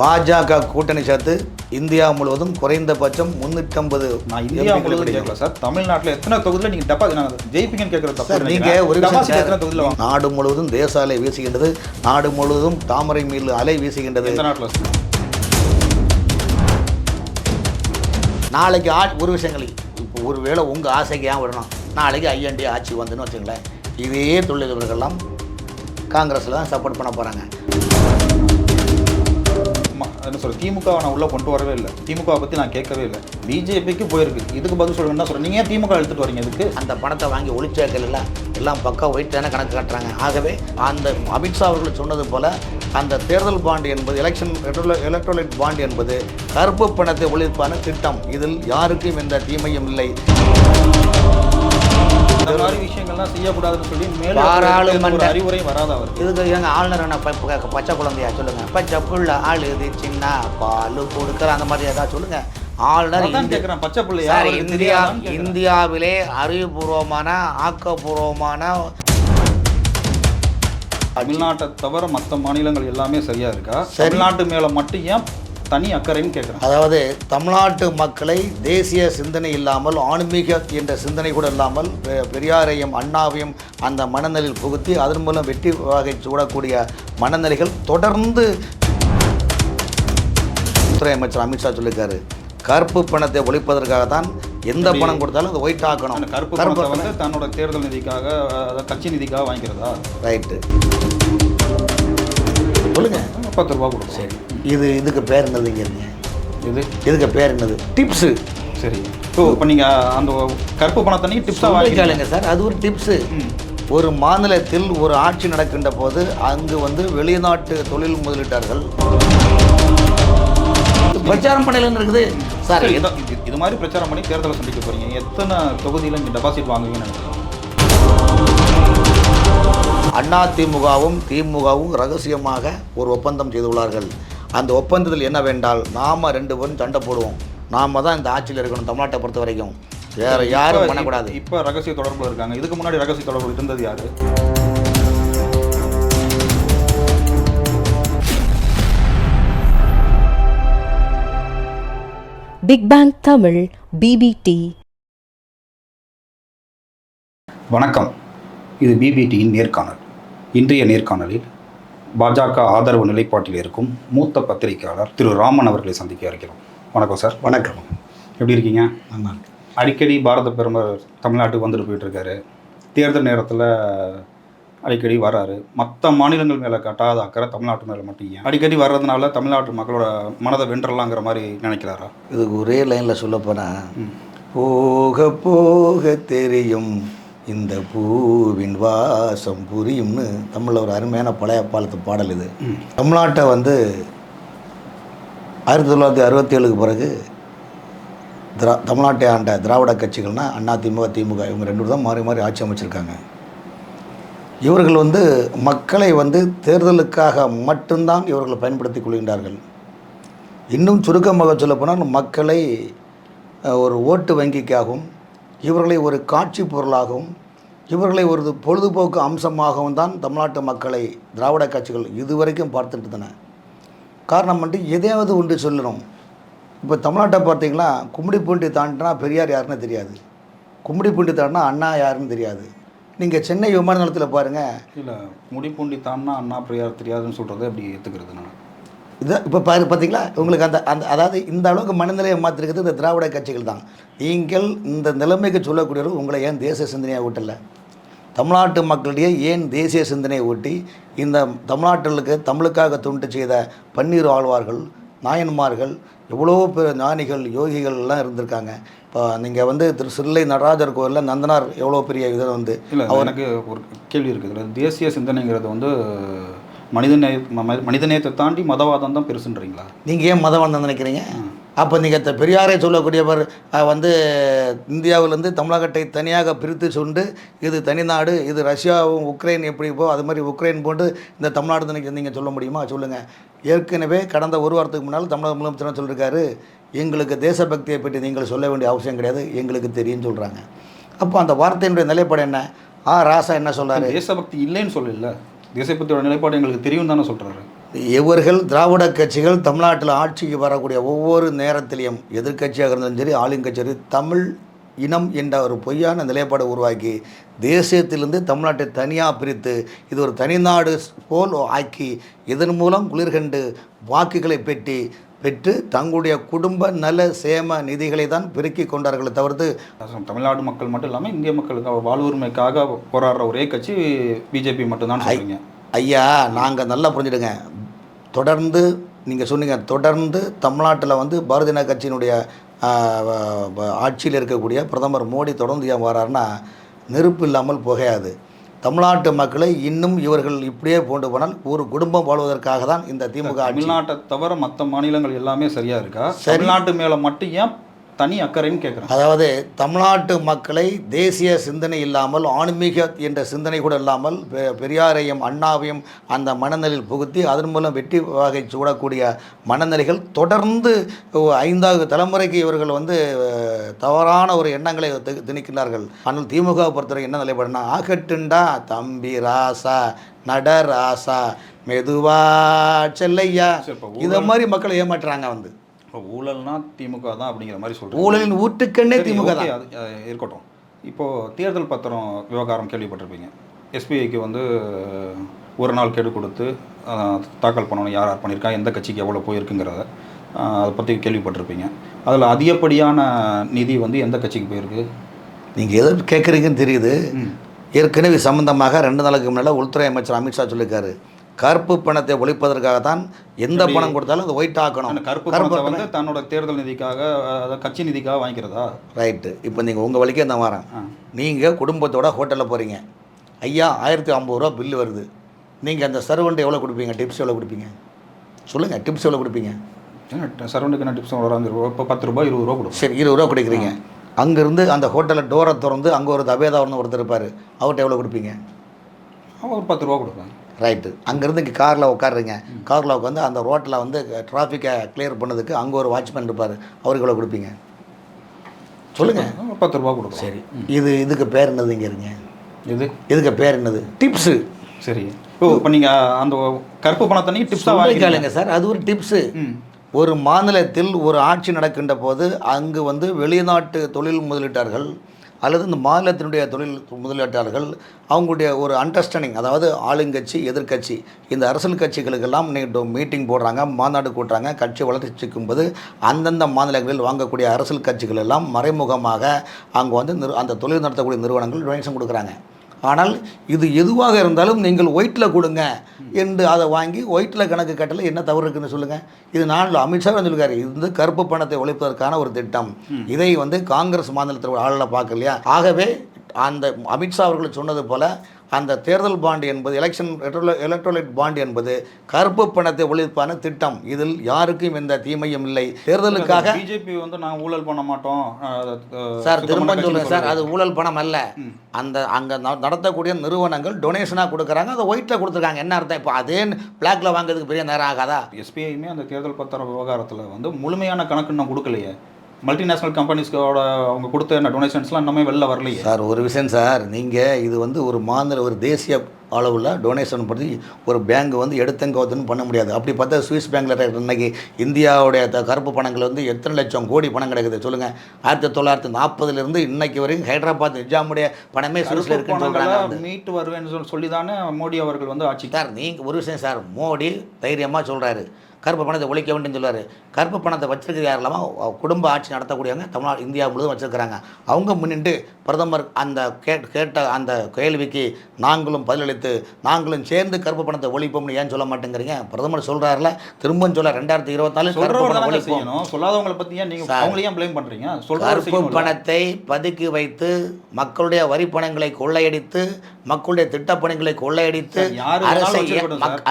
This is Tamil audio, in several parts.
பாஜக கூட்டணி சேர்த்து இந்தியா முழுவதும் குறைந்தபட்சம் முன்னூற்றம்பது நான் இந்தியா முழுவதும் கேட்கல சார். தமிழ்நாட்டுல எத்தனை தொகுதியில நீங்க டப்பா நான் ஜெயிப்பீங்கன்னு கேட்கறது தப்பு சார் நீங்க நினைக்கிறேன். ஒரு எத்தனை தொகுதியில நாடு முழுவதும் தேச அலை வீசுகின்றது. நாடு முழுவதும் தாமரை மீள் அலை வீசுகின்றது. நாட்டுல? நாளைக்கு ஆ ஒரு விஷயங்கள். இப்போ ஒருவேளை உங்கள் ஆசைக்கு ஏன் விடணும்? நாளைக்கு ஐஎன்டி ஆட்சி வந்துன்னு வச்சுங்களேன். இதே தொழிலதிபர்கள்லாம் காங்கிரஸில் தான் சப்போர்ட் பண்ண போகிறாங்க என்ன சொல்ற திமுகவை நான் உள்ள கொண்டு வரவே இல்லை. திமுக பத்தி நான் கேட்கவே இல்லை. பிஜேபிக்கு போயிருக்கு. இதுக்கு பதில் சொல்லுங்க. என்ன சொல்றேன் நீங்க திமுக எடுத்துட்டு வரீங்க இதுக்கு? அந்த பணத்தை வாங்கி ஒளிச்சேக்கல் எல்லாம் எல்லாம் பக்கா ஒயிட் கணக்கு காட்டுறாங்க. ஆகவே அந்த அமித்ஷா அவர்கள் சொன்னது போல அந்த தேர்தல் பாண்டு என்பது எலெக்ஷன் எலக்ட்ரோலைட் பாண்டு என்பது கருப்பு பணத்தை ஒழிப்பான திட்டம். இதில் யாருக்கும் எந்த தீமையும் இல்லை. இந்த மாதிரி விஷயங்கள்லாம் செய்யக்கூடாதுன்னு சொல்லி மேல பாராளுமன்ற- ஒரு அறிவுரை வராத அவருக்கு. இதுக்கு எங்க ஆளுநர் என்ன பச்சை குழந்தையா சொல்லுங்க. பச்சை புள்ள ஆளுது சின்ன பால் கொடுக்குற அந்த மாதிரி ஏதாவது சொல்லுங்க. ஆளுநர் பச்சை பிள்ளையா? இந்தியா. இந்தியாவிலே அறிவுபூர்வமான ஆக்கப்பூர்வமான தமிழ்நாட்டை தவிர மற்ற மாநிலங்கள் எல்லாமே சரியா இருக்கா. தமிழ்நாட்டு மேல மட்டும் ஏன் தனி அக்கறைன்னு கேட்குறேன் அதாவது தமிழ்நாட்டு மக்களை தேசிய சிந்தனை இல்லாமல் ஆன்மீக என்ற சிந்தனை கூட இல்லாமல் பெரியாரையும் அண்ணாவையும் அந்த மனநிலையில் புகுத்தி அதன் மூலம் வெற்றி வகை சூடக்கூடிய மனநிலைகள் தொடர்ந்து துறை அமைச்சர் அமித்ஷா சொல்லியிருக்காரு கருப்பு பணத்தை ஒழிப்பதற்காக தான் எந்த பணம் கொடுத்தாலும் அதை ஒயிட் ஆக்கணும். கருப்பு பணத்தை வந்து தன்னோட தேர்தல் நிதிக்காக கட்சி நிதிக்காக வாங்கிக்கிறதா? ரைட்டு சொல்லுங்க பத்து ரூபா கொடுக்கும் சரி. இது இதுக்கு பேர் என்னதுங்க இது? இதுக்கு பேர் என்னது? டிப்ஸு சரி. ஓ இப்போ நீங்க அந்த கருப்பு பணத்தை நீங்க டிப்ஸா வாங்கிக்கிறீங்க கேளுங்க சார் அது ஒரு டிப்ஸு ஒரு மாநிலத்தில் ஒரு ஆட்சி நடக்கின்ற போது அங்கு வந்து வெளிநாட்டு தொழில் முதலீட்டார்கள் பிரச்சாரம் பண்ணலன்னு இருக்குது. சார் இது- மாதிரி பிரச்சாரம் பண்ணி தேர்தலை சந்திக்க போறீங்க. எத்தனை தொகுதியில நீங்க டெபாசிட் வாங்குவீங்கன்னு அண்ணா திமுகவும் திமுகவும் ரகசியமாக ஒரு ஒப்பந்தம் செய்துள்ளார்கள். அந்த ஒப்பந்தத்தில் என்னவென்றால் நாம ரெண்டு பேரும் சண்டை போடுவோம். நாம தான் இந்த ஆட்சியில் இருக்கணும் தமிழ்நாட்டை பொறுத்த வரைக்கும். வேற யாரும் இப்ப- பண்ணக்கூடாது. இப்ப ரகசிய தொடர்புல இருக்காங்க. இதுக்கு முன்னாடி ரகசிய தொடர்பு இருந்தது யாரு? பிக் பேங் தமிழ் பிபிடி வணக்கம். இது பிபிடியின் நேர்காணல். இன்றைய நேர்காணலில் பாஜக ஆதரவு நிலைப்பாட்டில் இருக்கும் மூத்த பத்திரிகையாளர் திரு ராமன் அவர்களை சந்திக்க இருக்கிறோம். வணக்கம் சார். வணக்கம். எப்படி இருக்கீங்க? நல்லா. அடிக்கடி பாரத பிரதமர் தமிழ்நாட்டுக்கு வந்துட்டு போயிட்டு இருக்காரு. தேர்தல் நேரத்தில் அடிக்கடி வராரு. மற்ற மாநிலங்கள் மேலே காட்டாத அக்கறை தமிழ்நாட்டு மேலே மட்டும் ஏன்? அடிக்கடி வர்றதுனால தமிழ்நாட்டு மக்களோட மனதை வென்றலாங்கிற மாதிரி நினைக்கிறாரா? இதுக்கு ஒரே லைனில் சொல்ல போக போக தெரியும். இந்த பூவின் வாசம் புரியும்னு தமிழில் ஒரு அருமையான பழைய பாலத்து பாடல் இது. தமிழ்நாட்டை வந்து ஆயிரத்தி தொள்ளாயிரத்தி அறுபத்தி ஏழுக்கு பிறகு திரா தமிழ்நாட்டை ஆண்ட திராவிட கட்சிகள்னால் அண்ணா திமுக திமுக இவங்க ரெண்டு தான் மாறி மாறி ஆட்சி அமைச்சிருக்காங்க. இவர்கள் வந்து மக்களை வந்து தேர்தலுக்காக மட்டும்தான் இவர்கள் பயன்படுத்தி கொள்கின்றார்கள். இன்னும் சுருக்கமாக சொல்லப்போனால் மக்களை ஒரு ஓட்டு வங்கிக்காகவும் இவர்களை ஒரு காட்சி பொருளாகவும் இவர்களை ஒரு பொழுதுபோக்கு அம்சமாகவும் தான் தமிழ்நாட்டு மக்களை திராவிட கட்சிகள் இதுவரைக்கும் பார்த்துட்டு இருந்தன. காரணம் வந்து எதையாவது ஒன்று சொல்லணும். இப்போ தமிழ்நாட்டை பார்த்தீங்களா கும்மிடிப்பூண்டி தாண்டினா பெரியார் யாருன்னு தெரியாது. கும்மிடிப்பூண்டி தாண்டினா அண்ணா யாருன்னு தெரியாது. நீங்கள் சென்னை விமான நிலையத்தில் பாருங்கள் இல்லை முடிப்பூண்டி தாண்டினா அண்ணா பெரியார் தெரியாதுன்னு சொல்கிறத அப்படி ஏற்றுக்கிறது நான். இது இப்போ பாரு பார்த்தீங்களா உங்களுக்கு அந்த அந்த அதாவது இந்த அளவுக்கு மனநிலையை மாற்றிருக்கிறது இந்த திராவிட கட்சிகள் தான். நீங்கள் இந்த நிலைமைக்கு சொல்லக்கூடியவர்கள் உங்களை ஏன் தேசிய சிந்தனையாக ஊட்டல? தமிழ்நாட்டு மக்களிடையே ஏன் தேசிய சிந்தனையை ஊட்டி இந்த தமிழ்நாட்டிலுக்கு தமிழுக்காக தொண்டு செய்த பன்னீர் ஆழ்வார்கள் நாயன்மார்கள் எவ்வளோ பேர் ஞானிகள் யோகிகள் எல்லாம் இருந்திருக்காங்க. இப்போ நீங்கள் வந்து திரு சில்லை நடராஜர் கோயிலில் நந்தனார் எவ்வளோ பெரிய இதை வந்து இல்லை எனக்கு ஒரு கேள்வி இருக்குது. இதில் தேசிய சிந்தனைங்கிறது வந்து மனிதநேய மனிதநேயத்தை தாண்டி மதவாதம் தான் பெருசுன்றீங்களா? நீங்கள் ஏன் மதவாதம் நினைக்கிறீங்க? அப்போ நீங்கள் பெரியாரை சொல்லக்கூடியவர் வந்து இந்தியாவிலேருந்து தமிழகத்தை தனியாக பிரித்து சொண்டு இது தனிநாடு இது ரஷ்யாவும் உக்ரைன் எப்படி போ அது மாதிரி உக்ரைன் போட்டு இந்த தமிழ்நாடு நினைக்க நீங்கள் சொல்ல முடியுமா? சொல்லுங்கள் ஏற்கனவே கடந்த ஒரு வாரத்துக்கு முன்னால் தமிழக முதலமைச்சர் சொல்லியிருக்காரு எங்களுக்கு தேசபக்தியை பற்றி நீங்கள் சொல்ல வேண்டிய அவசியம் கிடையாது எங்களுக்கு தெரியும்னு சொல்கிறாங்க அப்போ அந்த வார்த்தையினுடைய நிலைப்பாடு என்ன? ஆ ராசா என்ன சொல்றாரு? தேசபக்தி இல்லைன்னு சொல்லல. தேசபக்தியோட நிலைப்பாடு எங்களுக்கு தெரியும் தானே சொல்கிறாரு இவர்கள் திராவிட கட்சிகள் தமிழ்நாட்டில் ஆட்சிக்கு வரக்கூடிய ஒவ்வொரு நேரத்திலையும் எதிர்க்கட்சியாக இருந்தாலும் சரி ஆளுங்கட்சி தமிழ் இனம் என்ற ஒரு பொய்யான நிலைப்பாடை உருவாக்கி தேசியத்திலிருந்து தமிழ்நாட்டை தனியாக பிரித்து இது ஒரு தனிநாடு போல் ஆக்கி இதன் மூலம் குளிர்கண்டு வாக்குகளை பெற்றி பெற்று தங்களுடைய குடும்ப நல சேம நிதிகளை தான் பெருக்கி கொண்டார்களே தவிர்த்து தமிழ்நாடு மக்கள் மட்டும் இல்லாமல் இந்திய மக்களுக்கு வாழ்வுரிமைக்காக போராடுற ஒரே கட்சி பிஜேபி மட்டும்தான் சொல்றீங்க. ஐயா நாங்கள் நல்லா புரிஞ்சுடுங்க தொடர்ந்து நீங்கள் சொன்னீங்க தொடர்ந்து தமிழ்நாட்டில் வந்து பாரதிய ஜனதா கட்சியினுடைய ஆட்சியில் இருக்கக்கூடிய பிரதமர் மோடி தொடர்ந்து ஏன் வராருன்னா நெருப்பு இல்லாமல் புகையாது. தமிழ்நாட்டு மக்களை இன்னும் இவர்கள் இப்படியே போண்டு போனால் ஒரு குடும்பம் வாழ்வதற்காக தான் இந்த திமுக தமிழ்நாட்டை தவிர மற்ற மாநிலங்கள் எல்லாமே சரியா இருக்கா? தமிழ்நாட்டு மேல மட்டும் ஏன் தனி அக்கறைன்னு கேட்குறேன் அதாவது தமிழ்நாட்டு மக்களை தேசிய சிந்தனை இல்லாமல் ஆன்மீக என்ற சிந்தனை கூட இல்லாமல் பெ- பெரியாரையும் அண்ணாவையும் அந்த மனநிலையில் புகுத்தி அதன் மூலம் வெற்றி வகை சூடக்கூடிய மனநிலைகள் தொடர்ந்து ஐந்தாவது தலைமுறைக்கு இவர்கள் வந்து தவறான ஒரு எண்ணங்களை திணிக்கிறார்கள் ஆனால் திமுக பொறுத்தவரை என்ன நிலைப்பாடுனா ஆகட்டுண்டா தம்பி ராசா நட ராசா மெதுவா செல்லையா? இதை மாதிரி மக்களை ஏமாற்றுறாங்க வந்து. இப்போ ஊழல்னா திமுக தான் அப்படிங்கிற மாதிரி சொல்றேன் ஊழலின் ஊற்றுக்கண்ணே திமுக தான். இருக்கட்டும். இப்போ தேர்தல் பத்திரம் விவகாரம் கேள்விப்பட்டிருப்பீங்க. எஸ்பிஐக்கு வந்து ஒரு நாள் கெடு கொடுத்து தாக்கல் பண்ணணும் யார் யார் பண்ணியிருக்கா எந்த கட்சிக்கு எவ்வளோ போயிருக்குங்கிறத அதை பற்றி கேள்விப்பட்டிருப்பீங்க. அதில் அதிகப்படியான நிதி வந்து எந்த கட்சிக்கு போயிருக்கு? நீங்கள் எதை கேட்குறீங்கன்னு தெரியுது. ஏற்கனவே சம்பந்தமாக ரெண்டு நாளுக்கு முன்னால் உள்துறை அமைச்சர் அமித்ஷா சொல்லியிருக்காரு. கருப்பு பணத்தை ஒழிப்பதற்காக தான் எந்த பணம் கொடுத்தாலும் அதை ஒயிட் ஆக்கணும். கருப்பு பணத்தை வந்து தன்னோட தேர்தல் நிதிக்காக அஹ், கட்சி நிதிக்காக வாங்கிக்கிறதா? ரைட்டு இப்போ நீங்கள் உங்கள் வழிக்கே நான் வரேன். நீங்கள் குடும்பத்தோட ஹோட்டலில் போகிறீங்க ஐயா ஆயிரத்தி ஐம்பது ரூபா பில்லு வருது. நீங்கள் அந்த சர்வெண்ட் எவ்வளோ கொடுப்பீங்க? டிப்ஸ் எவ்வளோ கொடுப்பீங்க? சொல்லுங்கள் டிப்ஸ் எவ்வளோ கொடுப்பீங்க? சரௌண்டுக்கு என்ன டிப்ஸ் வராங்க இப்போ பத்து ரூபாய் இருபது ரூபா கொடுக்கும் சரி இருபது ரூபா கொடுக்குறீங்க. அங்கேருந்து அந்த ஹோட்டலில் டோரை திறந்து அங்கே ஒரு தபேதாவர்னு ஒருத்தர் இருப்பார். அவர்கிட்ட எவ்வளோ கொடுப்பீங்க? அவன் ஒரு பத்து ரூபா கொடுப்பேன் ரைட்டு. அங்கேருந்து இங்கே காரில் உட்காருறீங்க காரில் உட்காந்து அந்த ரோட்டில் வந்து டிராஃபிக்கை கிளியர் பண்ணதுக்கு அங்கே ஒரு வாட்ச்மேன் இருப்பார். அவருக்கு எவ்வளோ கொடுப்பீங்க? சொல்லுங்கள் பத்து ரூபா கொடுக்கும் சரி. இது இதுக்கு பேர் என்னது இங்கே இருங்க இது? இதுக்கு பேர் என்னது? டிப்ஸு. சரி. ஓ இப்போ நீங்கள் அந்த கருப்பு பணத்தை டிப்ஸாக வாங்கிக்கல கேளுங்க சார். அது ஒரு டிப்ஸு ஒரு மாநிலத்தில் ஒரு ஆட்சி நடக்கின்ற போது அங்கு வந்து வெளிநாட்டு தொழில் முதலீட்டார்கள் அல்லது இந்த மாநிலத்தினுடைய தொழில் முதலீட்டாளர்கள் அவங்களுடைய ஒரு அண்டர்ஸ்டாண்டிங் அதாவது ஆளுங்கட்சி எதிர்க்கட்சி இந்த அரசியல் கட்சிகளுக்கெல்லாம் இன்னைக்கு மீட்டிங் போடுறாங்க மாநாடு கூட்டுறாங்க கட்சி வளர்ச்சிக்கும் போது அந்தந்த மாநிலங்களில் வாங்கக்கூடிய அரசியல் கட்சிகள் எல்லாம் மறைமுகமாக அங்கே வந்து நிறு அந்த தொழில் நடத்தக்கூடிய நிறுவனங்கள் டொனேஷன் கொடுக்குறாங்க. ஆனால் இது எதுவாக இருந்தாலும் நீங்கள் ஒயிட்டில் கொடுங்க என்று அதை வாங்கி ஒயிட்டில் கணக்கு கட்டல என்ன தவறு இருக்குன்னு சொல்லுங்கள் இது நான் அமித்ஷா சொல்லியிருக்காரு இது வந்து கருப்பு பணத்தை ஒழிப்பதற்கான ஒரு திட்டம். இதை வந்து காங்கிரஸ் மாநிலத்தில் ஆளில் பார்க்கலையா? ஆகவே அந்த அமித்ஷா அவர்கள் சொன்னது போல அந்த தேர்தல் பாண்டு என்பது எலெக்ஷன் எலக்ட்ரோலைட் பாண்ட் என்பது கருப்பு பணத்தை ஒழிப்பான திட்டம். இதில் யாருக்கும் எந்த தீமையும் இல்லை. தேர்தலுக்காக பிஜேபி வந்து நாங்கள் ஊழல் பண்ண மாட்டோம். சார் திரும்ப சொல்லுங்கள் சார். அது ஊழல் பணம் அல்ல. அந்த அங்கே நடத்தக்கூடிய நிறுவனங்கள் டொனேஷனாக கொடுக்குறாங்க அதை ஒயிட்டில் கொடுத்துருக்காங்க. என்ன அர்த்தம்? இப்போ அதே பிளாக்ல வாங்குறதுக்கு பெரிய நேரம் ஆகாதா? எஸ்பிஐயுமே அந்த தேர்தல் பத்திர விவகாரத்தில் வந்து முழுமையான கணக்கு இன்னும் கொடுக்கலையே. மல்டிநேஷனல் கம்பெனிஸ்க்கோட அவங்க கொடுத்த டொனேஷன்ஸ்லாம் இன்னுமே வெளில வரலையே. சார் ஒரு விஷயம் சார். நீங்கள் இது வந்து ஒரு மாநில ஒரு தேசிய அளவில் டொனேஷன் பற்றி ஒரு பேங்க் வந்து எடுத்தங்கோத்துன்னு பண்ண முடியாது. அப்படி பார்த்தா சுவிஸ் பேங்க்கில் இன்னைக்கு இந்தியாவுடைய கருப்பு பணங்கள் வந்து எத்தனை லட்சம் கோடி பணம் கிடைக்குது சொல்லுங்கள் ஆயிரத்தி தொள்ளாயிரத்தி நாற்பதுலேருந்து இன்னைக்கு வரைக்கும் ஹைதராபாத் நிஜாமுடைய பணமே சுவிஸில் இருக்குன்னு சொல்கிறாங்க மீட்டு வருவேன்னு சொல்லி சொல்லி தானே மோடி அவர்கள் வந்து ஆட்சிக்கு சார் நீங்கள் ஒரு விஷயம் சார் மோடி தைரியமாக சொல்கிறாரு கருப்பு பணத்தை ஒழிக்க வேண்டும் சொல்றாரு கருப்பு பணத்தை வச்சிருக்கிறது யார் இல்லாமல் குடும்ப ஆட்சி நடத்தக்கூடியவங்க தமிழ்நாடு இந்தியா முழுவதும் வச்சிருக்கிறாங்க. அவங்க முன்னிட்டு பிரதமர் அந்த கேட் கேட்ட அந்த கேள்விக்கு நாங்களும் பதிலளித்து நாங்களும் சேர்ந்து கருப்பு பணத்தை ஒழிப்போம்னு ஏன் சொல்ல மாட்டேங்கிறீங்க? பிரதமர் சொல்கிறாருல திரும்பவும் சொல்ல ரெண்டாயிரத்தி இருபத்தாலு சொல்லாதவங்களை பத்தி ஏன் நீங்க சார். அவங்கள ஏன் ப்ளேம் சொல்றவர் கருப்பு. பணத்தை பதுக்கி வைத்து மக்களுடைய வரி பணங்களை கொள்ளையடித்து மக்களுடைய திட்டப்பணிகளை கொள்ளையடித்து.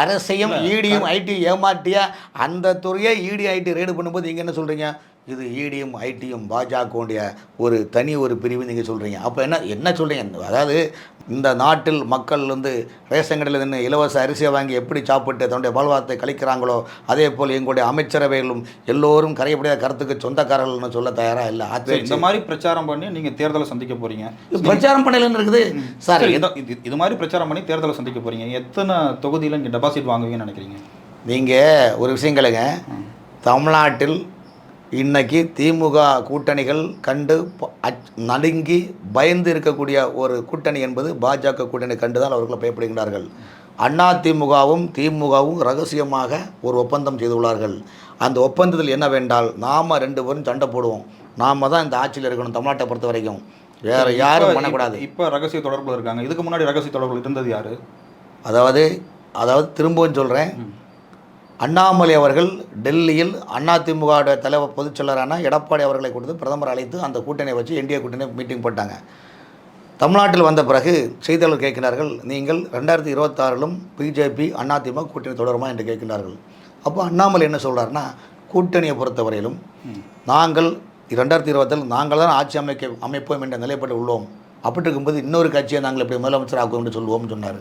அரசையும் இல்ல, ஈடியும் ஐடி ஏமாற்றிய அந்த துறையை இடி ஐடி ரெய்டு பண்ணும்போது நீங்கள் என்ன சொல்கிறீங்க இது ஈடியும் ஐடியும் பாஜகவுடைய ஒரு தனி ஒரு பிரிவு நீங்கள் சொல்கிறீங்க அப்போ என்ன என்ன சொல்கிறீங்க அதாவது இந்த நாட்டில் மக்கள் வந்து ரேஷன் கடையில் நின்று இலவச அரிசியை வாங்கி எப்படி சாப்பிட்டு தன்னுடைய வாழ்வாரத்தை கழிக்கிறாங்களோ அதே போல் எங்களுடைய அமைச்சரவைகளும் எல்லோரும் கரையப்படியாத கருத்துக்கு சொந்தக்காரர்கள்னு சொல்ல தயாராக இல்லை? சரி, இந்த மாதிரி பிரச்சாரம் பண்ணி நீங்க தேர்தலை சந்திக்க போறீங்க. பிரச்சாரம் பண்ணலன்னு இருக்குது. சார் இது இது மாதிரி பிரச்சாரம் பண்ணி தேர்தலை சந்திக்க போறீங்க. எத்தனை தொகுதியில நீங்க டெபாசிட் வாங்குவீங்கன்னு நினைக்கிறீங்க? நீங்கள் ஒரு விஷயம் கேளுங்க. தமிழ்நாட்டில் இன்னைக்கு திமுக கூட்டணிகள் கண்டு அச்- நடுங்கி பயந்து இருக்கக்கூடிய ஒரு கூட்டணி என்பது பாஜக கூட்டணி கண்டு தான் அவர்கள் பயப்படுகின்றார்கள். அண்ணா திமுகவும் திமுகவும் ரகசியமாக ஒரு ஒப்பந்தம் செய்துள்ளார்கள். அந்த ஒப்பந்தத்தில் என்னவென்றால் நாம் ரெண்டு பேரும் சண்டை போடுவோம். நாம தான் இந்த ஆட்சியில் இருக்கணும் தமிழ்நாட்டை பொறுத்த வரைக்கும். வேற யாரும் பண்ணக்கூடாது. இப்போ ரகசிய தொடர்புல இருக்காங்க. இதுக்கு முன்னாடி ரகசிய தொடர்புல இருந்தது யாரு? அதாவது அதாவது திரும்பவும் சொல்கிறேன் அண்ணாமலை அவர்கள் டெல்லியில் அதிமுக தலைவர் பொதுச் செயலரான எடப்பாடி அவர்களை கொடுத்து பிரதமர் அழைத்து அந்த கூட்டணியை வச்சு என்டிஏ கூட்டணி மீட்டிங் போட்டாங்க. தமிழ்நாட்டில் வந்த பிறகு செய்தியாளர் கேட்கிறார்கள் நீங்கள் ரெண்டாயிரத்தி இருபத்தாறிலும் பிஜேபி அதிமுக கூட்டணி தொடருமா? என்று கேட்கிறார்கள். அப்போ அண்ணாமலை என்ன சொல்கிறாருன்னா கூட்டணியை பொறுத்தவரையிலும் நாங்கள் ரெண்டாயிரத்தி இருபத்தில் நாங்கள் தான் ஆட்சி அமைக்க அமைப்போம் என்ற நிலைப்பட்டு உள்ளோம். அப்படி இருக்கும்போது இன்னொரு கட்சியை நாங்கள் இப்படி முதலமைச்சர் ஆக்குவோம் என்று சொல்லுவோம்னு சொன்னார்.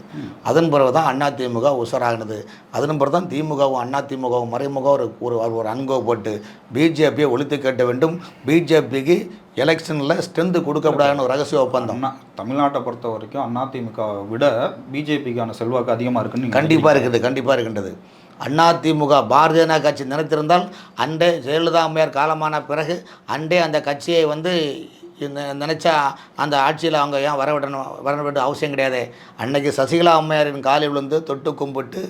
அதன் பிறகு தான் அதிமுக உஷாராகினது அதன் பிறகு தான் திமுகவும் அதிமுகவும் மறைமுக ஒரு ஒரு ஒரு அன்கோ போட்டு பிஜேபியை ஒழித்து கட்ட வேண்டும். பிஜேபிக்கு எலெக்ஷனில் ஸ்ட்ரென்த்து கொடுக்கக்கூடாதுன்னு ஒரு ரகசிய ஒப்பந்தம். அண்ணா தமிழ்நாட்டை பொறுத்த வரைக்கும் அதிமுக விட பிஜேபிக்கான செல்வாக்கு அதிகமாக இருக்குன்னு கண்டிப்பாக இருக்குது கண்டிப்பாக இருக்கின்றது. அதிமுக பாரதிய ஜனதா கட்சி நினைத்திருந்தால் அண்டே ஜெயலலிதா அம்மையார் காலமான பிறகு அண்டே அந்த கட்சியை வந்து நினச்சா அந்த ஆட்சியில் அவங்க ஏன் வர விடணும் வர வேண்டிய அவசியம் கிடையாது. அன்னைக்கு சசிகலா அம்மையாரின் காலில் விழுந்து தொட்டு கும்பிட்டு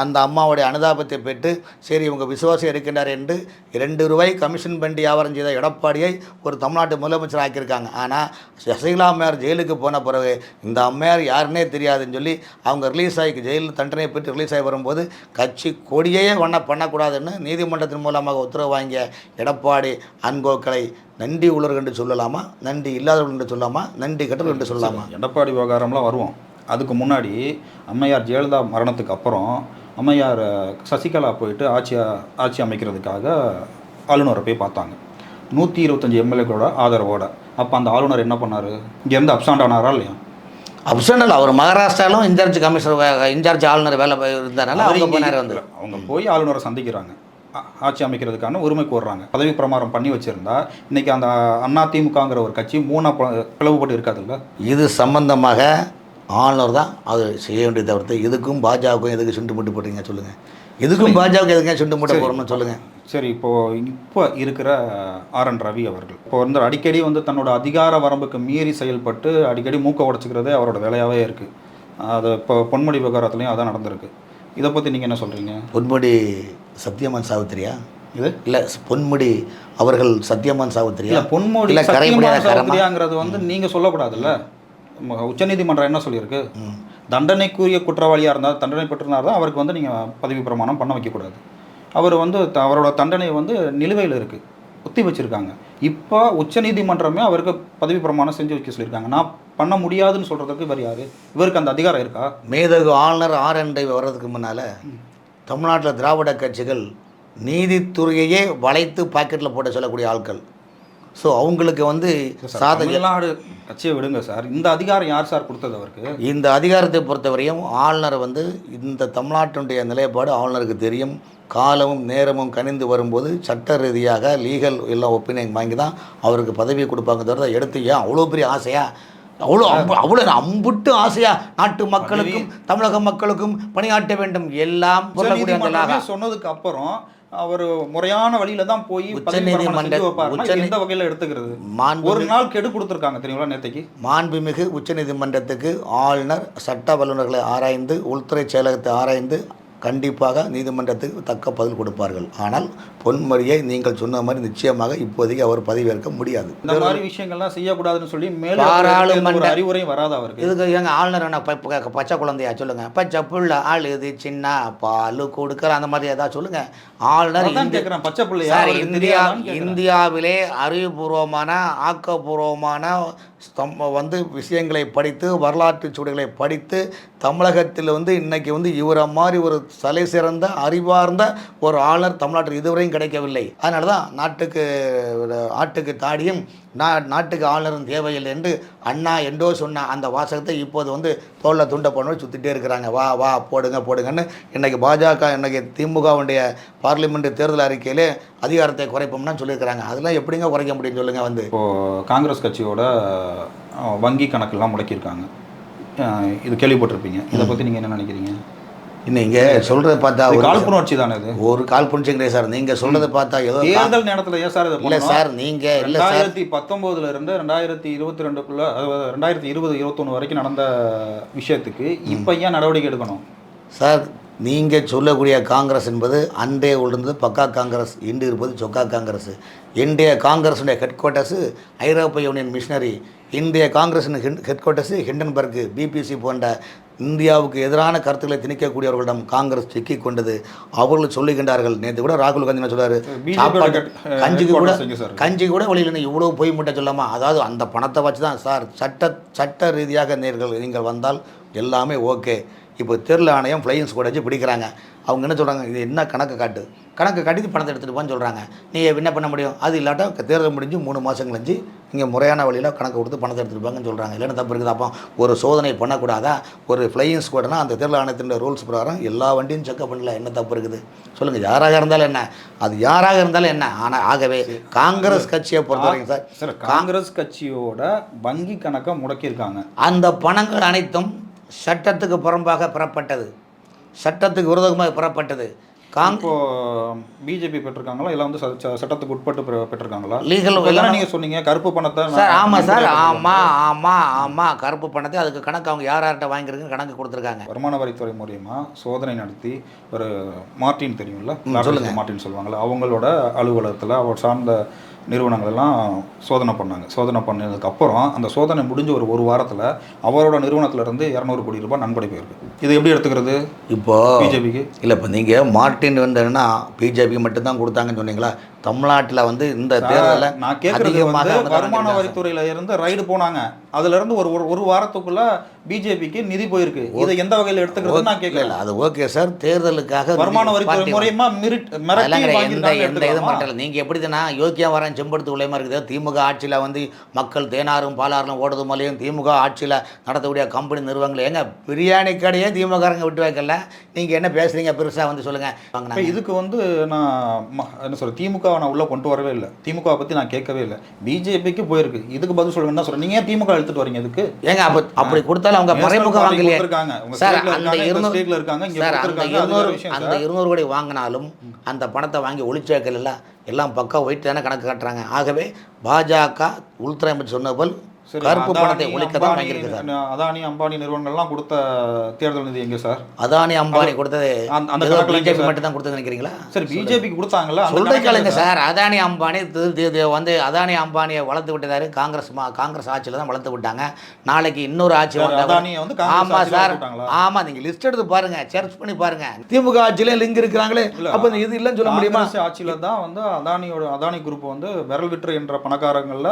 அந்த அம்மாவுடைய அனுதாபத்தை பெற்று சரி இவங்க விசுவாசம் இருக்கின்றார் என்று இரண்டு ரூபாய் கமிஷன் பண்ணி வியாபாரம் செய்த எடப்பாடியை ஒரு தமிழ்நாட்டு முதலமைச்சர் ஆக்கியிருக்காங்க. ஆனால் சசிகலா அம்மையார் ஜெயிலுக்கு போன பிறகு இந்த அம்மையார் யாருன்னே தெரியாதுன்னு சொல்லி அவங்க ரிலீஸ் ஆகி ஜெயில் தண்டனை பெற்று ரிலீஸ் ஆகி வரும்போது கட்சி கொடியே ஒன்றை பண்ணக்கூடாதுன்னு நீதிமன்றத்தின் மூலமாக உத்தரவு வாங்கிய எடப்பாடி அன்கோக்களை நன்றி உள்ளவர்கள் என்று சொல்லலாமா? நன்றி இல்லாதவர்கள் என்று சொல்லலாமா? நன்றி கட்டவர்கள் என்று சொல்லலாமா? எடப்பாடி விவகாரம்லாம் வருவோம். அதுக்கு முன்னாடி அம்மையார் ஜெயலலிதா மரணத்துக்கு அப்புறம் அம்மையார் சசிகலா போயிட்டு ஆட்சி ஆட்சி அமைக்கிறதுக்காக ஆளுநரை போய் பார்த்தாங்க. நூற்றி இருபத்தஞ்சி எம்எல்ஏக்களோட ஆதரவோட. அப்போ அந்த ஆளுநர் என்ன பண்ணார்? இங்கேருந்து அப்சாண்ட் ஆனாரா இல்லையா? அப்சண்டல் அவர் மகாராஷ்டிராலும் இன்சார்ஜ் கமிஷனர் இன்சார்ஜ் ஆளுநர் வேலை இருந்தனால அவர் அவங்க போய் ஆளுநரை சந்திக்கிறாங்க. ஆட்சி அமைக்கிறதுக்கான உரிமை கோர்றாங்க. பதவி பிரமாணம் பண்ணி வச்சிருந்தா இன்னைக்கு அந்த அண்ணா திமுகங்கிற ஒரு கட்சி மூணா ப- பிளவுபட்டு இருக்காதுல்ல? இது சம்பந்தமாக ஆளுநர் தான் அது செய்ய வேண்டியதை தவிர்த்து இதுக்கும் பாஜகவுக்கும் எதுக்கு சுண்டு முட்டு போட்டீங்க சொல்லுங்கள் இதுக்கும் பாஜகவுக்கு எதுக்கு சுண்டு முட்டை போடணும்னு சொல்லுங்கள் சரி இப்போ இப்போ இருக்கிற ஆர் என் ரவி அவர்கள் இப்போ வந்து அடிக்கடி வந்து தன்னோட அதிகார வரம்புக்கு மீறி செயல்பட்டு அடிக்கடி மூக்க உடைச்சிக்கிறதே அவரோட வேலையாகவே இருக்குது அது இப்போ பொன்முடி விவகாரத்துலையும் அதான் நடந்திருக்கு. இதை பற்றி நீங்கள் என்ன சொல்கிறீங்க பொன்முடி சத்யமான் சாவித்திரியா? இது? இல்லை பொன்முடி அவர்கள் சத்யமான் சாவித்திரியா? இல்லை பொன்முடி சௌகரியாங்கிறது வந்து நீங்கள் சொல்லக்கூடாதுல்ல. உச்சநீதிமன்றம் என்ன சொல்லியிருக்கு? தண்டனைக்குரிய குற்றவாளியாக இருந்தால் தண்டனை பெற்றிருந்தால் தான் அவருக்கு வந்து நீங்கள் பதவி பிரமாணம் பண்ண வைக்கக்கூடாது. அவர் வந்து அவரோட தண்டனை வந்து நிலுவையில் இருக்குது ஒத்தி வச்சுருக்காங்க. இப்போ உச்சநீதிமன்றமே அவருக்கு பதவி பிரமாணம் செஞ்சு வைக்க சொல்லியிருக்காங்க. நான் பண்ண முடியாதுன்னு சொல்கிறதுக்கு இவர் யார்? இவருக்கு அந்த அதிகாரம் இருக்கா? மேதகு ஆளுநர் ஆர் என் ரவி வர்றதுக்கு முன்னால் தமிழ்நாட்டில் திராவிட கட்சிகள் நீதித்துறையையே வளைத்து பாக்கெட்டில் போட்டு சொல்லக்கூடிய ஆட்கள். ஸோ அவங்களுக்கு வந்து தமிழ்நாடு கட்சியை விடுங்க சார். இந்த அதிகாரம் யார் சார் கொடுத்தது அவருக்கு? இந்த அதிகாரத்தை பொறுத்தவரையும் ஆளுநர் வந்து இந்த தமிழ்நாட்டினுடைய நிலைப்பாடு ஆளுநருக்கு தெரியும். காலமும் நேரமும் கனிந்து வரும்போது சட்ட ரீதியாக லீகல் எல்லாம் ஒப்பீனியன் வாங்கி தான் அவருக்கு பதவியை கொடுப்பாங்க தவிர எடுத்து ஏன் அவ்வளோ பெரிய ஆசையா அவ்வளோ அவ்வளோ அம்புட்டு ஆசையா நாட்டு மக்களுக்கும் தமிழக மக்களுக்கும் பணியாற்ற வேண்டும் எல்லாம். சொன்னதுக்கு அப்புறம் அவர் முறையான வழியில தான் போய் உச்சநீதிமன்ற- எந்த வகையில எடுத்துக்கிறது? ஒரு நாள் கெடு கொடுத்துருக்காங்க தெரியுங்களா நேத்தைக்கு? மாண்புமிகு உச்சநீதிமன்றத்துக்கு ஆளுநர் சட்ட வல்லுநர்களை ஆராய்ந்து உள்துறை செயலகத்தை ஆராய்ந்து கண்டிப்பாக நீதிமன்றத்துக்கு தக்க பதில் கொடுப்பார்கள். ஆனால் பொன்மொழியை நீங்கள் சொன்ன மாதிரி நிச்சயமாக இப்போதைக்கு அவர் பதவியேற்க முடியாது. இந்த மாதிரி விஷயங்கள்லாம் செய்யக்கூடாதுன்னு சொல்லி மேல பாராளுமன்ற- ஒரு அறிவுரையும் வராது அவருக்கு. இதுக்கு எங்க ஆளுநர் என்ன பச்சை குழந்தையா சொல்லுங்க. பச்சை புள்ள அழுது சின்ன பால் கொடுக்குற அந்த மாதிரி ஏதாவது சொல்லுங்க. ஆளுநர் கேட்குறேன் பச்சை பிள்ளையா? இந்தியா. இந்தியாவிலே அறிவுபூர்வமான ஆக்கப்பூர்வமான ஸ்தம்ப வந்து விஷயங்களை படித்து வரலாற்று சுவடுகளை படித்து தமிழகத்தில் வந்து இன்றைக்கி வந்து இவரை மாதிரி ஒரு தலை சிறந்த அறிவார்ந்த ஒரு ஆளுநர் தமிழ்நாட்டில் இதுவரையும் கிடைக்கவில்லை. அதனால தான் நாட்டுக்கு ஆட்டுக்கு தாடியும் நா நாட்டுக்கு ஆளுநரும் தேவையில்லை என்று அண்ணா என்றோ சொன்ன அந்த வாசகத்தை இப்போது வந்து தோல்ல துண்டை பண்ணி சுற்றிட்டே இருக்கிறாங்க. வா வா போடுங்க போடுங்கன்னு இன்றைக்கி பாஜக இன்றைக்கி திமுகவுடைய பார்லிமெண்ட் தேர்தல் அறிக்கையிலே அதிகாரத்தை குறைப்போம்னா சொல்லியிருக்கிறாங்க. அதெல்லாம் எப்படிங்க குறைக்க முடியும் சொல்லுங்கள் வந்து. இப்போது காங்கிரஸ் கட்சியோட வங்கி கணக்கெல்லாம் முடக்கியிருக்காங்க. இது கேள்விப்பட்டிருப்பீங்க. இதை பத்தி நீங்க என்ன நினைக்கிறீங்க? நீங்கள் சொல்கிறத பார்த்தா ஒரு காழ்ப்புணர்ச்சி தானே இது? ஒரு கால் புரிஞ்சுக்கிறேன் சார். நீங்கள் சொல்கிறத பார்த்தா ஏதோ தேர்தல் நேரத்துல ஏன் சார் இதை இல்லை? சார் நீங்கள் இல்லை ரெண்டாயிரத்தி பத்தொன்பதுல இருந்து ரெண்டாயிரத்தி இருபத்தி ரெண்டுக்குள்ள ரெண்டாயிரத்தி இருபது இருபத்தொன்னு வரைக்கும் நடந்த விஷயத்துக்கு இப்ப ஏன் நடவடிக்கை எடுக்கணும்? சார் நீங்கள் சொல்லக்கூடிய காங்கிரஸ் என்பது அன்றே உள்ள பக்கா காங்கிரஸ் இன்று இருப்பது சொக்கா காங்கிரஸ். இன்றைய காங்கிரஸுடைய ஹெட் குவார்ட்டர்ஸு ஐரோப்பிய யூனியன் மிஷனரி இந்திய காங்கிரஸின் ஹெட் குவார்ட்டர்ஸு ஹிண்டன்பர்க் பிபிசி போன்ற இந்தியாவுக்கு எதிரான கருத்துக்களை திணிக்கக்கூடியவர்களிடம் காங்கிரஸ் சிக்கிக் கொண்டது. அவர்கள் சொல்லுகின்றார்கள் நேற்று கூட ராகுல் காந்தி என்ன சொல்றாரு சாப்பாடு head கஞ்சிக்கு கூட கூட வழியில் இவ்வளோ போய் முட்டை சொல்லாமா அதாவது அந்த பணத்தை வச்சு தான் சார் சட்ட சட்ட ரீதியாக நேர்கள் நீங்கள் வந்தால் எல்லாமே ஓகே இப்போ தேர்தல் ஆணையம் ஃப்ளையிங் ஸ்குவாட் வச்சு பிடிக்கிறாங்க. அவங்க என்ன சொல்கிறாங்க இது என்ன கணக்கு காட்டு? கணக்கு காட்டி பணத்தை எடுத்துகிட்டு போன்னு சொல்கிறாங்க நீ என்ன பண்ண முடியும்? அது இல்லாட்டா தேர்தல் முடிஞ்சு மூணு மாதம் கழிஞ்சு இங்கே முறையான வழியில் கணக்கு கொடுத்து பணத்தை எடுத்துகிட்டு போங்கன்னு சொல்கிறாங்க இல்லைன்னா தப்பு இருக்குது? அப்போ ஒரு சோதனை பண்ணக்கூடாதா? ஒரு ஃப்ளையிங் ஸ்குவாட்னா அந்த தேர்தல் ஆணையத்தின் ரூல்ஸ் பிரகாரம் எல்லா வண்டியும் செக்அப் பண்ணல. என்ன தப்பு இருக்குது? சொல்லுங்கள் யாராக இருந்தாலும் என்ன? அது யாராக இருந்தாலும் என்ன? ஆனால் ஆகவே காங்கிரஸ் கட்சியை பொறுத்த வரைக்கும் சார் சார் காங்கிரஸ் கட்சியோட வங்கி கணக்கை முடக்கியிருக்காங்க. அந்த பணங்கள் அனைத்தும் சட்டத்துக்கு புறம்பாக பெறப்பட்டது. சட்டத்துக்கு விரோதமாக பெறப்பட்டது. காங் இப்போ பிஜேபி பெற்றிருக்காங்களா? இல்லை வந்து சட்டத்துக்கு உட்பட்டு பெற்றிருக்காங்களா? லீகல் இப்போ தானே நீங்க சொன்னீங்க கருப்பு பணத்தை சார் ஆமாம் சார் ஆமாம் ஆமாம் ஆமாம் கருப்பு பணத்தை அதுக்கு கணக்கு அவங்க யார் யார்கிட்ட வாங்கியிருக்குன்னு கணக்கு கொடுத்துருக்காங்க. வருமான வரித்துறை மூலியமா சோதனை நடத்தி ஒரு மார்ட்டின் தெரியும்ல? ம், லாரன்ஸ் சொல்லுங்க. மார்ட்டின் சொல்லுவாங்கல்ல அவங்களோட அலுவலகத்தில் அவர் சார்ந்த நிறுவனங்கள் எல்லாம் சோதனை பண்ணாங்க. சோதனை பண்ணதுக்கு அப்புறம் அந்த சோதனை முடிஞ்ச ஒரு ஒரு வாரத்தில் அவரோட நிறுவனத்துல இருந்து இரநூறு கோடி ரூபாய் நன்கொடை போயிருக்கு. இது எப்படி எடுத்துக்கிறது? இப்போ பிஜேபிக்கு? இல்லை இப்போ நீங்கள் மார்ட்டின் வந்ததுன்னா பிஜேபி மட்டும்தான் கொடுத்தாங்கன்னு சொன்னீங்களா? தமிழ்நாட்டில் வந்து இந்த தேர்தலில் நான் கேட்கறது வந்து வருமான. வரித்துறையில இருந்து ரைடு போனாங்க. அதுல இருந்து ஒரு ஒரு- வாரத்துக்குள்ள பிஜேபிக்கு நிதி போயிருக்கு. இதை எந்த வகையில் எடுத்துக்கிறது நான் கேட்கல அது ஓகே சார் தேர்தலுக்காக வருமான வரித்துறை பார்ட்டி- மூலியமா மிரிட் மிரட்டி அதெல்லாம் கிடையாது. எந்த எந்த இது? மட்டும் நீங்கள் எப்படி தானே யோக்கியம் வரேன் செம்படுத்து உலயமா இருக்குது. திமுக ஆட்சியில் வந்து மக்கள் தேனாரும் பாலாறும் ஓடுது மலையும் திமுக ஆட்சியில் நடத்தக்கூடிய கம்பெனி நிறுவனங்கள் ஏங்க பிரியாணி கடையே திமுகங்க விட்டு வைக்கல. நீங்கள் என்ன பேசுறீங்க? பெருசாக வந்து சொல்லுங்கள் இதுக்கு வந்து நான் என்ன சொல்ற திமுக நான் உள்ள கொண்டு வரவே இல்லை. திமுக பத்தி நான் கேட்கவே இல்லை. பிஜேபிக்கு போயிருக்கு. இதுக்கு பதில் சொல்லுங்கன்னு தான் சொல்றேன்? நீங்க ஏன் திமுக எடுத்துட்டு வரீங்க இதுக்கு? ஏங்க அப்போ அப்படி கொடுத்தாலும் அவங்க National மறைமுக Party வாங்கலையே. உங்க சார் அந்த இருக்காங்க, இருநூறு இருக்காங்க, சார் அந்த இருநூறு அந்த. இருநூறு கோடி வாங்கினாலும் அந்த பணத்தை வாங்கி ஒளிச்சு வைக்கல எல்லாம் பக்கா ஒயிட் தானே கணக்கு காட்டுறாங்க. ஆகவே பாஜக உள்துறை அமைச்சர் சொன்ன போல் கருப்பு பணத்தை ஒழிக்க தான் வாங்கியிருக்கு சார். அதானி அம்பானி நிறுவனங்கள்லாம் கொடுத்த தேர்தல் நிதி எங்க சார்? அதானி அம்பானி கொடுத்தது அந்த- பிஜேபி? மட்டும் தான் கொடுத்தது நினைக்கிறீங்களா? சரி பிஜேபிக்கு கேளுங்க எங்க சார்? அதானி அம்பானி வந்து அதானி அம்பானியை வளர்த்து விட்டதாரு. காங்கிரஸ் காங்கிரஸ் ஆட்சியில் தான் வளர்த்து விட்டாங்க. நாளைக்கு இன்னொரு ஆட்சி வந்தா அதானியை வந்து காங்கிரஸ் ஆமா ஆட்சியில சார். விட்டாங்களா? ஆமா நீங்க லிஸ்ட் எடுத்து பாருங்க. சர்ச் பண்ணி பாருங்க. திமுக ஆட்சியில லிங்க் இருக்கிறாங்களே. அப்ப இது இல்லைன்னு சொல்ல முடியுமா? ஆட்சியில தான் வந்து அதானியோட அதானி குரூப் வந்து விரல் விற்று என்ற பணக்காரங்கள்ல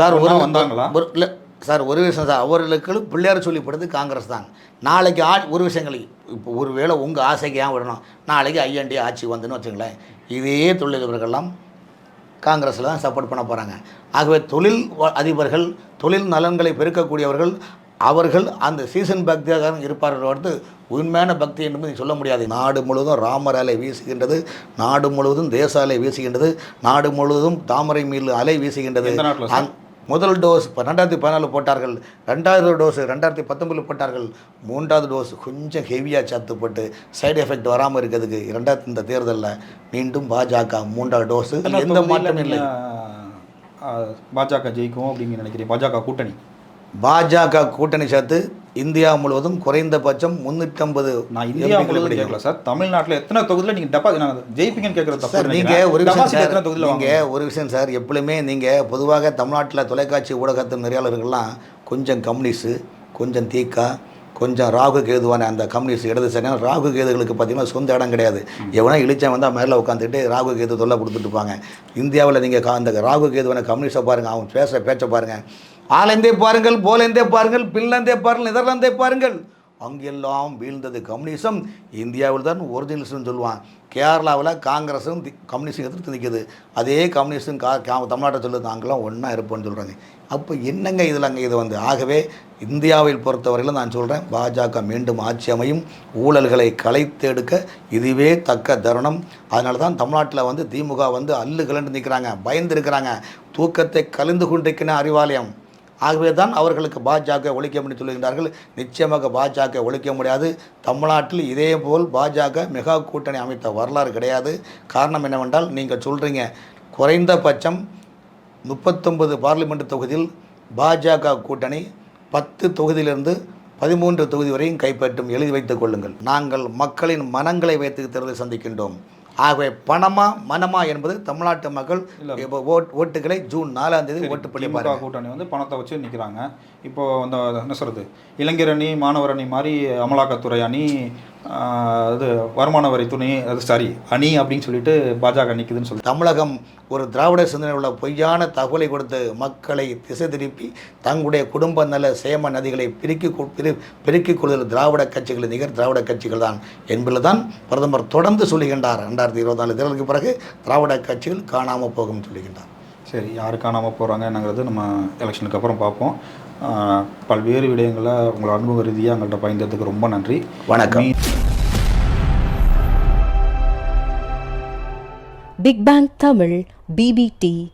சார் ஒரு வந்தாங்களா? இல்ல சார் ஒரு விஷயம் சார். அவர்களுக்கு பிள்ளையார் சொல்லிப்படுது காங்கிரஸ் தான். நாளைக்கு ஆ ஒரு விஷயங்கள் இப்போ ஒருவேளை உங்கள் ஆசைக்கு ஏன் விடணும்? நாளைக்கு ஐஎன்டி ஆட்சி வந்துன்னு வச்சுங்களேன். இதே தொழிலதிபர்கள்லாம் காங்கிரஸில் தான் சப்போர்ட் பண்ண போகிறாங்க ஆகவே தொழில் அதிபர்கள் தொழில் நலன்களை பெருக்கக்கூடியவர்கள் அவர்கள் அந்த சீசன் பக்தியாக இருப்பார்கள் அடுத்து உண்மையான பக்தி என்பது சொல்ல முடியாது. நாடு முழுவதும் ராமர் அலை வீசுகின்றது நாடு முழுவதும் தேச அலை வீசுகின்றது நாடு முழுவதும் தாமரை மீள் அலை வீசுகின்றது. முதல் டோஸ் இப்போ ரெண்டாயிரத்தி பதினாலு போட்டார்கள் ரெண்டாவது டோஸ் ரெண்டாயிரத்தி பத்தொம்பதில் போட்டார்கள் மூன்றாவது டோஸ் கொஞ்சம் ஹெவியாக சத்து போட்டு சைடு எஃபெக்ட் வராமல் இருக்கிறதுக்கு இரண்டாயிரத்தி இந்த தேர்தலில் மீண்டும் பாஜக மூன்றாவது டோஸ். எந்த மாற்றமும் இல்லை. பாஜக ஜெயிக்கும் அப்படின்னு நினைக்கிறீங்க? பாஜக கூட்டணி. பாஜக கூட்டணி சேர்த்து இந்தியா முழுவதும் குறைந்தபட்சம் முன்னூற்றம்பது நான் இந்தியா முழுவதும் கேட்கல சார். தமிழ்நாட்டுல எத்தனை தொகுதியில நீங்க டெபாசிட் நான் ஜெயிப்பீங்கன்னு கேட்கறது சார் நீங்கள். ஒரு விஷயம் சார் எத்தனை தொகுதியில நீங்கள்? ஒரு விஷயம் சார் எப்பொழுதுமே நீங்கள் பொதுவாக தமிழ்நாட்டில் தொலைக்காட்சி ஊடகத்தின் நெறியாளர்கள்லாம் கொஞ்சம் கம்யூனிஸ்ட்டு கொஞ்சம் தீக்கா கொஞ்சம் ராகு கேதுவான அந்த கம்யூனிஸ்ட் இடது ராகு கேதுகளுக்கு பார்த்தீங்கன்னா சொந்த இடம் கிடையாது. எவனா இழிச்சன் வந்து மேலே உட்காந்துட்டு ராகு கேது தொல்லை கொடுத்துட்டு இருப்பாங்க. இந்தியாவில் நீங்கள் அந்த ராகு கேதுவான கம்யூனிஸ்ட்டை பாருங்கள் அவன் பேசுகிற பேச்சை பாருங்கள் ஆலந்தே பாருங்கள் போலந்தே பாருங்கள் பின்லாந்தே பாருங்கள் நெதர்லாந்தே பாருங்கள். அங்கெல்லாம் வீழ்ந்தது கம்யூனிசம். இந்தியாவில் தான் ஒரிஜினல்ஸ்னு சொல்லுவான். கேரளாவில் காங்கிரஸும் தி- கம்யூனிஸ்டும் எதிர்த்து நிற்கிது அதே கம்யூனிஸ்டும் கா தமிழ்நாட்டை சொல்லுது நாங்களாம் ஒன்றா இருப்போம்னு சொல்கிறாங்க அப்போ என்னங்க இதில் அங்கே இது வந்து? ஆகவே இந்தியாவில் பொறுத்தவரையிலும் நான் சொல்கிறேன் பாஜக மீண்டும் ஆட்சி அமையும். ஊழல்களை களைத்தெடுக்க இதுவே தக்க தருணம். அதனால தான் தமிழ்நாட்டில் வந்து திமுக வந்து அல்லு கலண்டு நிற்கிறாங்க பயந்து இருக்கிறாங்க. தூக்கத்தை கலந்து கொண்டிருக்கிற அறிவாலயம். ஆகவே தான் அவர்களுக்கு பாஜக ஒழிக்க முடியும் சொல்லுகின்றார்கள். நிச்சயமாக பாஜக ஒழிக்க முடியாது. தமிழ்நாட்டில் இதே போல் பாஜக மெகா கூட்டணி அமைத்த வரலாறு கிடையாது. காரணம் என்னவென்றால் நீங்கள் சொல்கிறீங்க குறைந்தபட்சம் முப்பத்தொன்பது பார்லிமெண்ட் தொகுதியில் பாஜக கூட்டணி பத்து தொகுதியிலிருந்து பதிமூன்று தொகுதி வரையும் கைப்பற்றும். எழுதி வைத்துக் கொள்ளுங்கள். நாங்கள் மக்களின் மனங்களை வைத்து தேர்தலை சந்திக்கின்றோம். ஆகவே பணமா மனமா என்பது தமிழ்நாட்டு மக்கள். இப்போ ஓட் ஓட்டுகளை ஜூன் நாலாம் தேதி ஓட்டு பண்ணி பாருங்க கூட்டணி வந்து பணத்தை வச்சு நிற்கிறாங்க இப்போ அந்த என்ன சொல்கிறது இளைஞர் அணி மாணவர் அணி மாதிரி அமலாக்கத்துறை அணி இது வருமான வரி துணி அது சாரி அணி அப்படின்னு சொல்லிட்டு பாஜக நிற்குதுன்னு சொல்லி தமிழகம் ஒரு திராவிட சிந்தனை உள்ள பொய்யான தகவலை கொடுத்து மக்களை திசை திருப்பி தங்களுடைய குடும்ப நல சேம நதிகளை பிரிக்கி பிரி பெருக்கிக் கொள்வதில் திராவிட கட்சிகள் நிகர் திராவிட கட்சிகள் தான் என்பதில் தான் பிரதமர் தொடர்ந்து சொல்லுகின்றார். ரெண்டாயிரத்தி இருபத்தி நாலு தேர்தலுக்கு பிறகு திராவிட கட்சிகள் காணாமல் போகும் சொல்லுகின்றார். சரி யார் காணாமல் போகிறாங்க என்னங்கிறது நம்ம எலெக்ஷனுக்கு அப்புறம் பார்ப்போம். பல்வேறு விடயங்களை உங்களோட அனுபவ ரீதியாக எங்கள்கிட்ட பயந்ததுக்கு ரொம்ப நன்றி. வணக்கம். Big bang Tamil PPT